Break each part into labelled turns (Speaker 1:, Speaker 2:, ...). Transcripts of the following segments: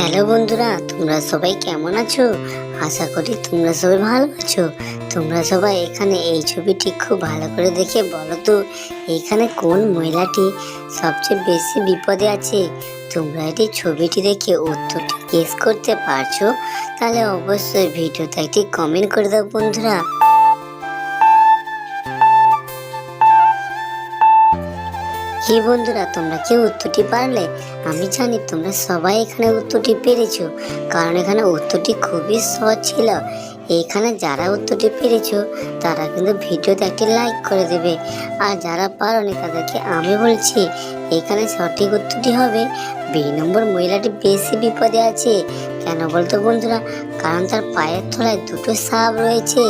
Speaker 1: Hello বন্ধুরা, তোমরা সবাই কেমন আছো? আশা করি তোমরা সবাই ভালো আছো। তোমরা সবাই এখানে এই ছবিটি খুব ভালো করে দেখে বলো তো, এখানে কোন মহিলাটি সবচেয়ে বেশি বিপদে আছে? তোমরা এটি ছবিটি দেখে উত্তরটি গেস করতে পারছ? তাহলে অবশ্যই ভিডিওতে একটি কমেন্ট করে দাও বন্ধুরা। কি বন্ধুরা, তোমরা কি উত্তরটি পারলে? আমি জানি তোমরা সবাই এখানে উত্তরটি পেরেছ, কারণ এখানে উত্তরটি খুবই সহজ ছিল। এখানে যারা উত্তরটি পেরেছ, তারা কিন্তু ভিডিওতে একটি লাইক করে দেবে। আর যারা পারোনি, তাদেরকে আমি বলছি, এখানে সঠিক উত্তরটি হবে বি নম্বর মহিলাটি বেশি বিপদে আছে। কেন বলতো বন্ধুরা? কারণ তার পায়ের তলায় দুটো সাপ রয়েছে।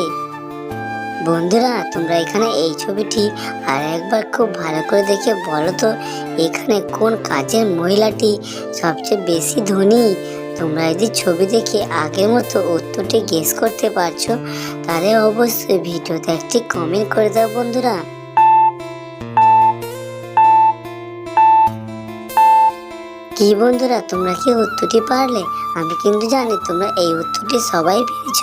Speaker 1: বন্ধুরা, তোমরা এখানে এই ছবিটি আর একবার খুব ভালো করে দেখে বলো তো, এখানে কোন কাজের মহিলাটি সবচেয়ে বেশি ধনী? তোমরা যদি ছবি দেখে আগের মতো উত্তরটি গেস করতে পারছ, তাহলে অবশ্যই ভিডিওতে একটি কমেন্ট করে দাও বন্ধুরা। কি বন্ধুরা, তোমরা কি উত্তরটি পারলে? আমি কিন্তু জানি তোমরা এই উত্তরটি সবাই পেরেছ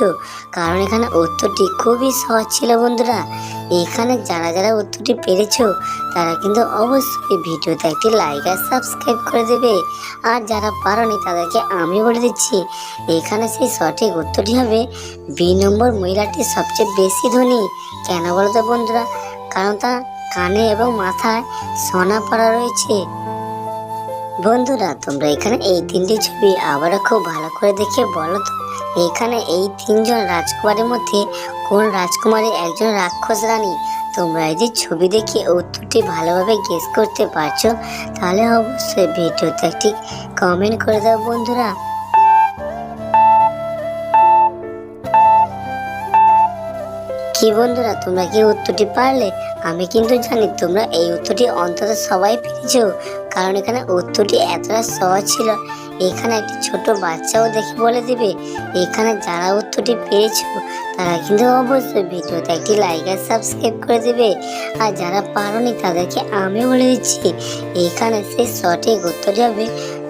Speaker 1: কারণ এখানে উত্তরটি খুবই সহজ ছিল বন্ধুরা। এখানে যারা যারা উত্তরটি পেরেছ, তারা কিন্তু অবশ্যই ভিডিওতে একটি লাইক আর সাবস্ক্রাইব করে দেবে। আর যারা পারোনি, তাদেরকে আমি বলে দিচ্ছি, এখানে সেই সঠিক উত্তরটি হবে বি নম্বর মহিলাটি সবচেয়ে বেশি ধনী। কেন বলতো বন্ধুরা? কারণ তার কানে এবং মাথায় সোনা পড়া রয়েছে। বন্ধুরা, তোমরা এখানে এই তিনটি ছবি আবারও খুব ভালো করে দেখে বলো তো, এখানে এই তিনজন রাজকুমারের মধ্যে কোন রাজকুমারী একজন রাক্ষস রানী? তোমরা যদি ছবি দেখে উত্তরটি ভালোভাবে গেস করতে পারছ, তাহলে অবশ্যই ভিডিওতে একটি কমেন্ট করে দাও বন্ধুরা। কি বন্ধুরা, তোমরা কি উত্তরটি পারলে? আমি কিন্তু জানি তোমরা এই উত্তরটি অন্তত সবাই পেরেছ। কারণ এখানে উত্তরটি এতটা সহজ ছিল, এখানে একটি ছোট বাচ্চাও দেখে বলে দিবে, এখানে যারা উত্তরটি পেরেছ তারা কিন্তু অবশ্যই ভিডিওতে একটি লাইক আর সাবস্ক্রাইব করে দেবে। আর যারা পারোনি তাদেরকে আমি বলে দিচ্ছি, এখানে সেই সঠিক উত্তরটি হবে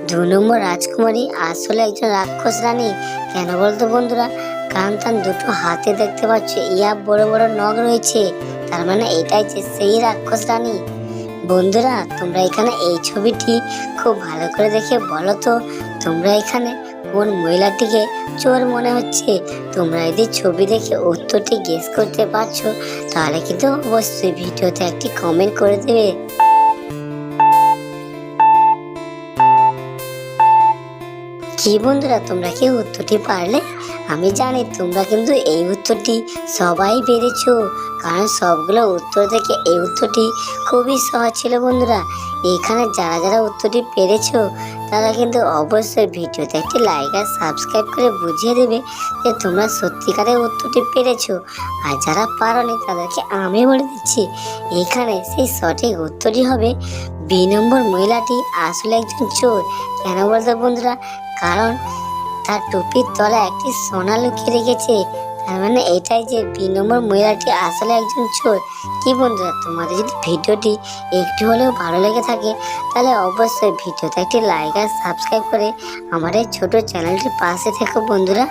Speaker 1: দু নম্বর রাজকুমারী, আসলে একজন রাক্ষস রানী। কেন বলতো বন্ধুরা? কারণ তার দুটো হাতে দেখতে পাচ্ছ, ইয়া বড় বড় নখ রয়েছে, তার মানে এটাই যে সেই রাক্ষস রানী। বন্ধুরা, তোমরা এখানে এই ছবিটি খুব ভালো করে দেখে বলো তো, তোমরা এখানে কোন মহিলাটিকে চোর মনে হচ্ছে? তোমরা যদি ছবি দেখে উত্তরটি গেস করতে পারছ, তাহলে কিন্তু অবশ্যই ভিডিওতে একটি কমেন্ট করে দেবে। কি বন্ধুরা, তোমরা কি উত্তরটি পারলে? আমি জানি তোমরা কিন্তু এই উত্তরটি সবাই পেরেছ, কারণ সবগুলো উত্তর থেকে এই উত্তরটি খুবই সহজ ছিল বন্ধুরা। এখানে যারা যারা উত্তরটি পেরেছ, তারা কিন্তু অবশ্যই ভিডিওতে একটি লাইক আর সাবস্ক্রাইব করে বুঝিয়ে দেবে যে তোমরা সত্যিকারের উত্তরটি পেরেছ। আর যারা পারোনি, তাদেরকে আমি বলে দিচ্ছি, এখানে সেই সঠিক উত্তরটি হবে বি নম্বর মহিলাটি আসলে একজন চোর। কেন বলতো বন্ধুরা? কারণ তার টুপির তলায় একটি সোনা লুকিয়ে রেখেছে। তার মানে এটাই যে বি নম্বর মহিলাটি আসলে একজন চোর। কি বন্ধুরা, তোমাদের যদি ভিডিওটি একটু হলেও ভালো লেগে থাকে, তাহলে অবশ্যই ভিডিওতে একটি লাইক আর সাবস্ক্রাইব করে আমার এই ছোটো চ্যানেলটির পাশে থেকো বন্ধুরা।